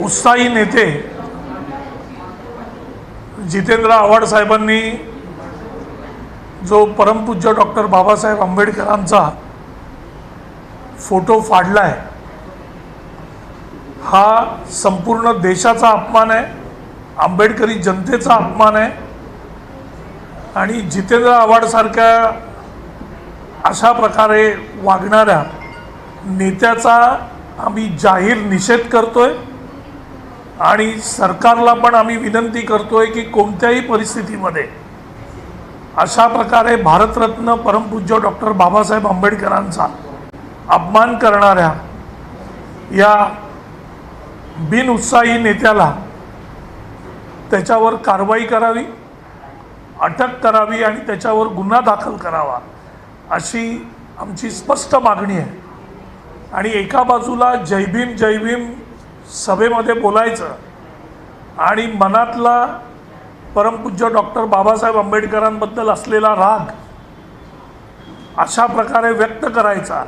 उत्साही नेते जितेंद्र आव्हाड साहेबांनी जो परमपूज्य डॉक्टर बाबासाहेब आंबेडकरांचा फोटो फाडलाय हा संपूर्ण देशाचा अपमान आहे आंबेडकरी जनतेचा अपमान आहे आणि जितेंद्र आव्हाडसारख्या अशा प्रकारे वागणाऱ्या नेत्याचा आम्ही जाहीर निषेध करतोय. आणि सरकारला पण आम्ही विनंती करतोय की कोणत्याही परिस्थितीमध्ये अशा प्रकारे भारतरत्न परमपूज्य डॉक्टर बाबासाहेब आंबेडकरांचा अपमान करणाऱ्या या बिनउत्साही नेत्याला त्याच्यावर कारवाई करावी अटक करावी आणि त्याच्यावर गुन्हा दाखल करावा अशी आमची स्पष्ट मागणी आहे. आणि एका बाजूला जय भीम सभेमध्ये बोलायचं आणि मनातला परमपूज्य डॉक्टर बाबासाहेब आंबेडकरांबद्दल असलेला राग अशा प्रकारे व्यक्त करायचा.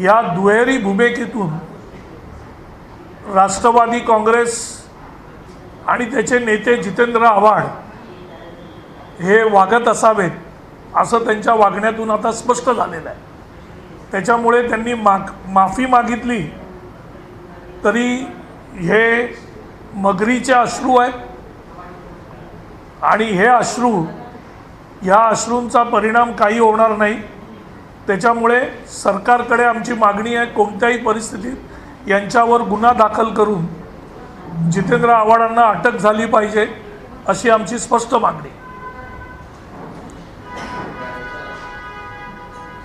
या दुहेरी भूमिकेतून राष्ट्रवादी काँग्रेस आणि त्याचे नेते जितेंद्र आव्हाड हे वागत असावेत असं त्यांच्या वागण्यातून आता स्पष्ट झालेलं आहे. त्याच्यामुळे त्यांनी माग माफी मागितली. तरी हे मगरीचे अश्रू आहेत. आणि हे अश्रू ह्या अश्रूंचा परिणाम काही होणार नाही. त्याच्यामुळे सरकारकडे आमची मागणी आहे कोणत्याही परिस्थितीत यांच्यावर गुन्हा दाखल करून जितेंद्र आव्हाडांना अटक झाली पाहिजे अशी आमची स्पष्ट मागणी.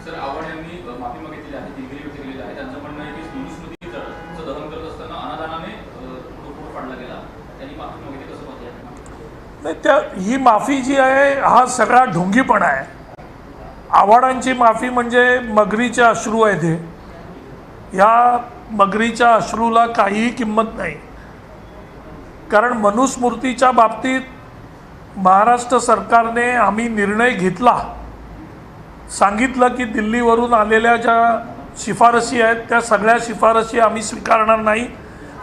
सर आव्हाड यांनी माफी आहे दिलगिरी व्यक्त केलेली आहे. त्यांचं म्हणणं आहे की स्मृतीचं दहन करत असताना अनादानाने अ, तो फोटो फाडला गेला त्यांनी माफी मागितली कसं पाहते नाही त्या ही माफी जी आहे हा सगळा ढोंगीपणा आहे. आव्हाडांची माफी म्हणजे मगरीचे अश्रू आहे ते ह्या मगरीच्या अश्रूला काहीही किंमत नाही. कारण मनुस्मृतीच्या बाबतीत महाराष्ट्र सरकारने आम्ही निर्णय घेतला. सांगितलं की दिल्लीवरून आलेल्या ज्या शिफारशी आहेत त्या सगळ्या शिफारशी आम्ही स्वीकारणार नाही.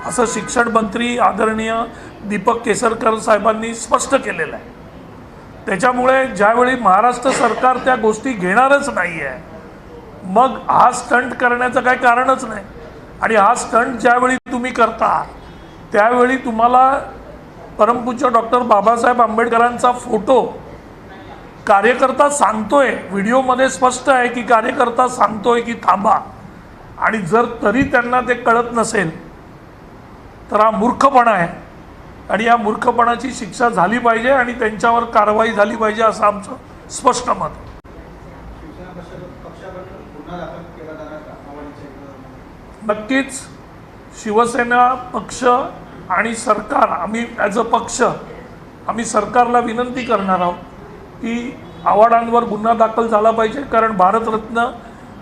असं शिक्षण मंत्री आदरणीय दीपक केसरकर साहेबांनी स्पष्ट केलेलं आहे. त्याच्यामुळे ज्यावेळी महाराष्ट्र सरकार त्या गोष्टी घेणारच नाही आहे मग हा स्टंट करण्याचं काही कारणच नाही. आणि हा स्टंट ज्यावेळी तुम्ही करता त्यावेळी तुम्हाला परमपूज्य डॉक्टर बाबासाहेब आंबेडकरांचा फोटो कार्यकर्ता सांगतोय व्हिडिओमध्ये स्पष्ट आहे की कार्यकर्ता सांगतोय की थांबा. आणि जर तरी त्यांना ते कळत नसेल तर हा मूर्खपणा आहे. आणि या मूर्खपणाची शिक्षा झाली पाहिजे आणि त्यांच्यावर कारवाई झाली पाहिजे असं आमचं स्पष्ट मत आहे. नक्कीच शिवसेना पक्ष आणि सरकार आम्ही ॲज अ पक्ष आम्ही सरकारला विनंती करणार आहोत की आव्हाडांवर गुन्हा दाखल झाला पाहिजे. कारण भारतरत्न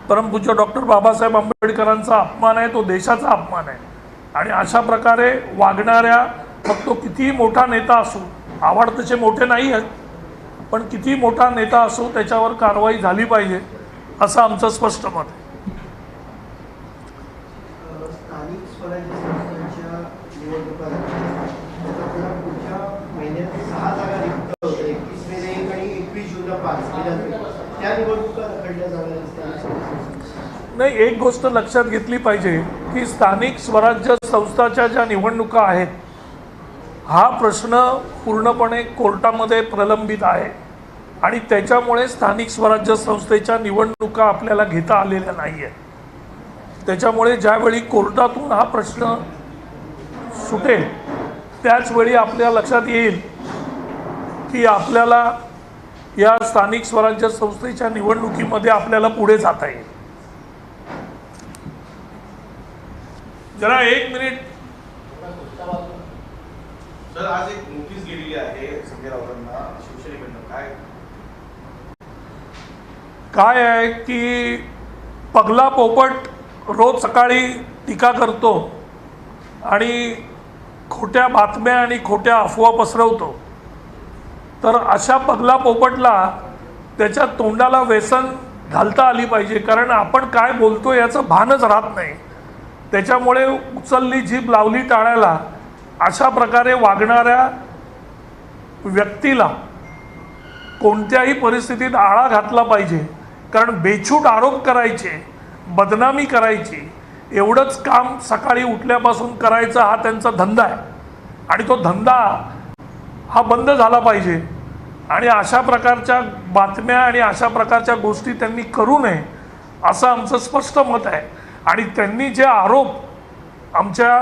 परमपूज्य डॉक्टर बाबासाहेब आंबेडकरांचा अपमान आहे तो देशाचा अपमान आहे. आणि अशा प्रकारे वागणाऱ्या मग तो कितीही मोठा नेता असो आव्हाड तसे मोठे नाही आहेत पण किती मोठा नेता असो त्याच्यावर कारवाई झाली पाहिजे असं आमचं स्पष्ट मत आहे. नाही एक गोष्ट लक्षात घेतली पाहिजे. की स्थानिक स्वराज्य संस्थाच्या ज्या निवडणुका आहेत हा प्रश्न पूर्णपणे कोर्टामध्ये प्रलंबित आहे. आणि त्याच्यामुळे स्थानिक स्वराज्य संस्थेच्या निवडणुका आपल्याला घेता आलेल्या नाही आहेत त्याच्यामुळे ज्यावेळी कोर्टातून हा प्रश्न सुटेल त्याचवेळी आपल्या लक्षात येईल की आपल्याला या स्थानिक स्वराज्य संस्थेच्या निवडणुकीमध्ये आपल्याला पुढे जाता येईल. जरा एक मिनिट. सर आज एक नोटीस गेलेली आहे संजय राऊतांना. शिवसेनेकडनं. काय? काय आहे की पगला पोपट रोज सकाळी टीका करतो आणि खोट्या बातम्या आणि खोट्या अफवा पसरवतो. तर अशा पगला पोपटला त्याच्या तोंडाला व्यसन घालता आली पाहिजे कारण आपण काय बोलतो याचं भानच राहत नाही. त्याच्यामुळे उचलली जीभ लावली टाळायला अशा प्रकारे वागणाऱ्या व्यक्तीला कोणत्याही परिस्थितीत आळा घातला पाहिजे. कारण बेछूट आरोप करायचे बदनामी करायची एवढंच काम सकाळी उठल्यापासून करायचा हा त्यांचा धंदा आहे. आणि तो धंदा हा बंद झाला पाहिजे. आणि अशा प्रकारच्या बातम्या आणि अशा प्रकारच्या गोष्टी त्यांनी करू नये असं आमचं स्पष्ट मत आहे. आणि त्यांनी जे आरोप आमच्या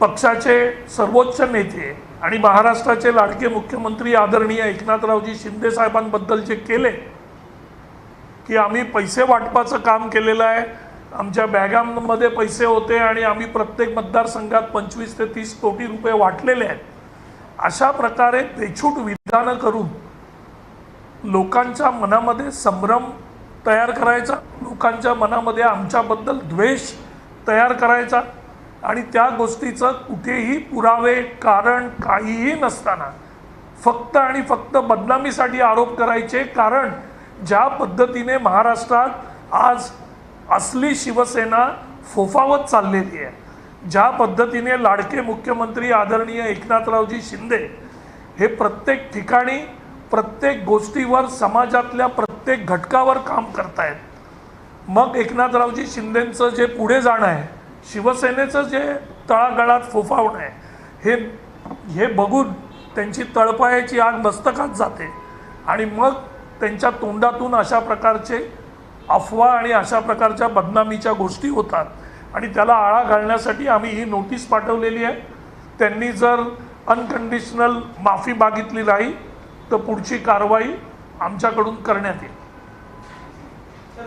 पक्षाचे सर्वोच्च नेते आणि महाराष्ट्राचे लाडके मुख्यमंत्री आदरणीय एकनाथरावजी शिंदे साहेबांबद्दल जे केले की आम्ही पैसे वाटपाचं काम केलेलं आहे आमच्या बॅगांमध्ये पैसे होते आणि आम्ही प्रत्येक मतदारसंघात पंचवीस ते तीस कोटी रुपये वाटलेले आहेत. अशा प्रकारे बेछूट विधानं करून लोकांच्या मनामध्ये संभ्रम तयार करायचा. लोकांच्या मनामध्ये आमच्याबद्दल द्वेष तयार करायचा. आणि त्या गोष्टीचं कुठेही पुरावे कारण काहीही नसताना फक्त आणि फक्त बदनामीसाठी आरोप करायचे. कारण ज्या पद्धतीने महाराष्ट्रात आज असली शिवसेना फोफावत चाललेली आहे. ज्या पद्धतीने लाडके मुख्यमंत्री आदरणीय एकनाथरावजी शिंदे हे प्रत्येक ठिकाणी प्रत्येक गोष्टीवर समाजातल्या प्रत्येक घटकावर काम करतायत. मग एकनाथरावजी शिंदेंचं जे पुढे जाणं आहे शिवसेनेचं जे तळागाळात फोफावणं आहे हे हे बघून त्यांची तळपायाची आग मस्तकात जाते. आणि मग त्यांच्या तोंडातून अशा प्रकारचे अफवा आणि अशा प्रकारच्या बदनामीच्या गोष्टी होतात. आणि त्याला आळा घालण्यासाठी आम्ही ही नोटीस पाठवलेली आहे. त्यांनी जर अनकंडिशनल माफी मागितली नाही तर पुढची कारवाई आमच्याकडून करण्यात येईल. हे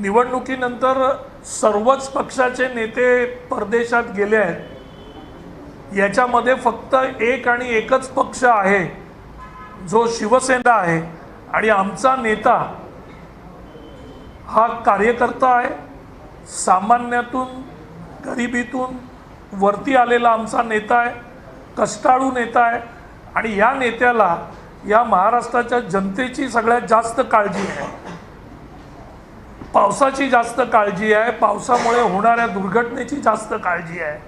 निवडणुकीनंतर सर्वच पक्षाचे नेते परदेशात गेले आहेत. याच्यामध्ये फक्त एक आणि एकच पक्ष आहे जो शिवसेना आहे. आणि आमचा नेता हा कार्यकर्ता आहे. सामान्यातून गरिबीतून वरती आलेला आमचा नेता आहे कष्टाळू नेता आहे आणि या नेत्याला या महाराष्ट्राच्या जनतेची सगळ्यात जास्त काळजी आहे. पावसाची जास्त काळजी आहे. पावसामुळे होणाऱ्या दुर्घटनेची जास्त काळजी आहे.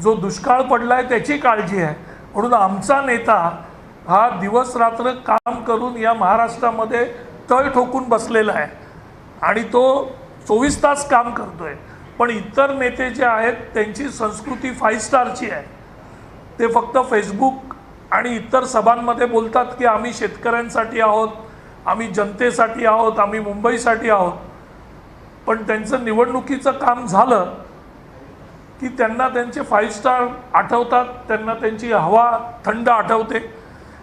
जो दुष्काळ पडला आहे त्याची काळजी आहे. म्हणून आमचा नेता हा दिवस रात्र काम करून या महाराष्ट्रामध्ये तळ ठोकून बसलेला आहे. आणि तो चोवीस तास काम करतोय. पण इतर नेते जे आहेत त्यांची संस्कृती फाईव्ह स्टारची आहे. ते फक्त फेसबुक आणि इतर सभांमध्ये बोलतात की आम्ही शेतकऱ्यांसाठी आहोत आम्ही जनतेसाठी आहोत आम्ही मुंबईसाठी आहोत. पण त्यांचं निवडणुकीचं काम झालं की त्यांना त्यांचे फाईव्ह स्टार आठवतात त्यांना त्यांची हवा थंड आठवते.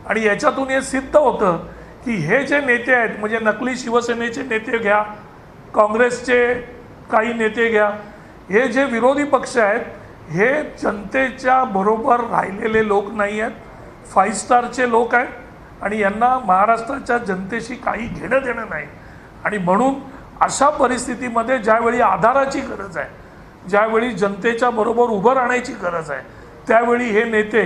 आणि याच्यातून हे सिद्ध होतं की हे जे नेते आहेत म्हणजे नकली शिवसेनेचे नेते घ्या काँग्रेसचे काही नेते घ्या. हे जे विरोधी पक्ष आहेत हे जनतेच्या बरोबर राहिलेले लोक नाही आहेत. फाईव्ह स्टारचे लोक आहेत आणि यांना महाराष्ट्राच्या जनतेशी काही घेणं देणं नाही. आणि म्हणून अशा परिस्थितीमध्ये ज्यावेळी आधाराची गरज आहे ज्यावेळी जनतेच्या बरोबर उभं राहण्याची गरज आहे त्यावेळी हे नेते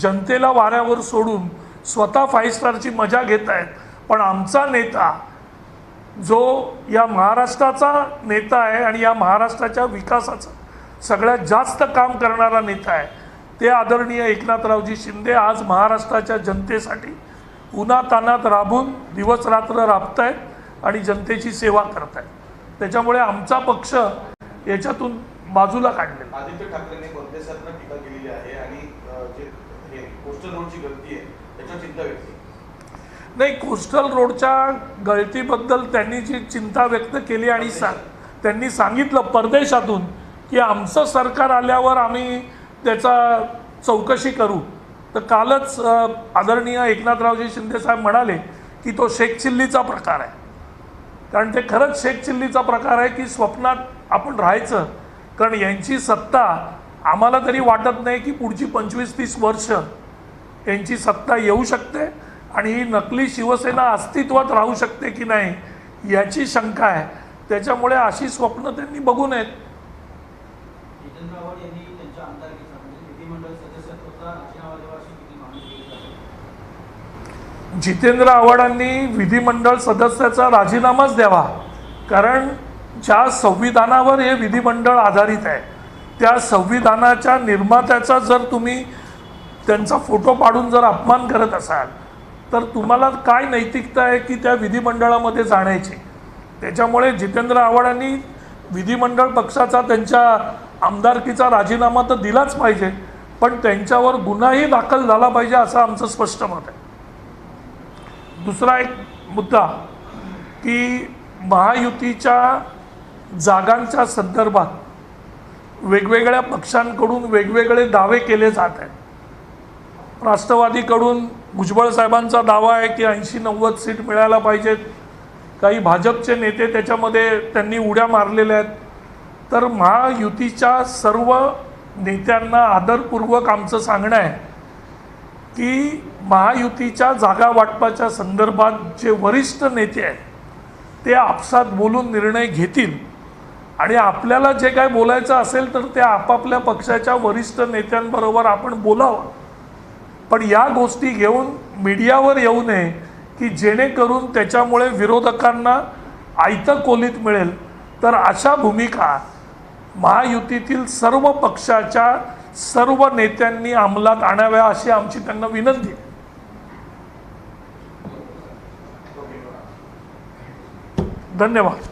जनतेला वाऱ्यावर सोडून स्वतः फाईव्ह स्टारची मजा घेत आहेत. पण आमचा नेता जो या महाराष्ट्राचा नेता आहे आणि या महाराष्ट्राच्या विकासाचं सगळ्यात जास्त काम करणारा नेता आहे ते आदरणीय एकनाथरावजी शिंदे आज महाराष्ट्राच्या जनतेसाठी उन्हातानात राबून दिवस रात्र राबत आहेत आणि जनतेची सेवा करत आहेत त्याच्यामुळे आमचा पक्ष याच्यातून बाजूला काढलेला आदित्य ठाकरेंनी टीका केलेली आहे आणि जे पोस्टल रोडची गर्दी आहे त्याच्यावर चिंता व्यक्त नाही कोस्टल रोडच्या गळतीबद्दल त्यांनी जी चिंता व्यक्त केली आणि सा त्यांनी सांगितलं परदेशातून की आमचं सरकार आल्यावर आम्ही त्याचा चौकशी करू. तर कालच आदरणीय एकनाथरावजी शिंदेसाहेब म्हणाले की तो शेख चिल्लीचा प्रकार आहे. कारण ते खरंच शेख चिल्लीचा प्रकार आहे की स्वप्नात आपण राहायचं. कारण यांची सत्ता आम्हाला तरी वाटत नाही की पुढची पंचवीस तीस वर्ष यांची सत्ता येऊ शकते. आणि ही नकली शिवसेना अस्तित्वात राहू शकते की नाही याची शंका आहे. त्याच्यामुळे अशी स्वप्न त्यांनी बघू नयेत. जितेंद्र आव्हाडांनी विधिमंडळ सदस्याचा राजीनामाच द्यावा कारण ज्या संविधानावर हे विधिमंडळ आधारित आहे त्या संविधानाच्या निर्मात्याचा जर तुम्ही त्यांचा फोटो पाडून जर अपमान करत असाल तर तुम्हाला काय नैतिकता आहे की त्या विधिमंडळामध्ये जाण्याची? त्याच्यामुळे जितेंद्र आव्हाडांनी विधिमंडळ पक्षाचा त्यांच्या आमदारकीचा राजीनामा तर दिलाच पाहिजे पण त्यांच्यावर गुन्हाही दाखल झाला पाहिजे असं आमचं स्पष्ट मत आहे. दुसरा एक मुद्दा की महायुतीच्या जागांच्या संदर्भात वेगवेगळ्या पक्षांकडून वेगवेगळे दावे केले जात आहेत. राष्ट्रवादीकडून भुजबळ साहेबांचा दावा आहे की ऐंशी नव्वद सीट मिळायला पाहिजेत. काही भाजपचे नेते त्याच्यामध्ये त्यांनी उड्या मारलेल्या आहेत. तर महायुतीच्या सर्व नेत्यांना आदरपूर्वक आमचं सांगणं आहे की महायुतीच्या जागा वाटपाच्या संदर्भात जे वरिष्ठ नेते आहेत ते आपसात बोलून निर्णय घेतील. आणि आपल्याला जे काय बोलायचं असेल तर ते आपापल्या पक्षाच्या वरिष्ठ नेत्यांबरोबर आपण बोलावं. पण या गोष्टी घेऊन मीडियावर येऊ नये की जेणेकरून त्याच्यामुळे विरोधकांना आयतं कोलीत मिळेल तर अशा भूमिका महायुतीतील सर्व पक्षाच्या सर्व नेत्यांनी अंमलात आणाव्या अशी आमची त्यांना विनंती आहे. धन्यवाद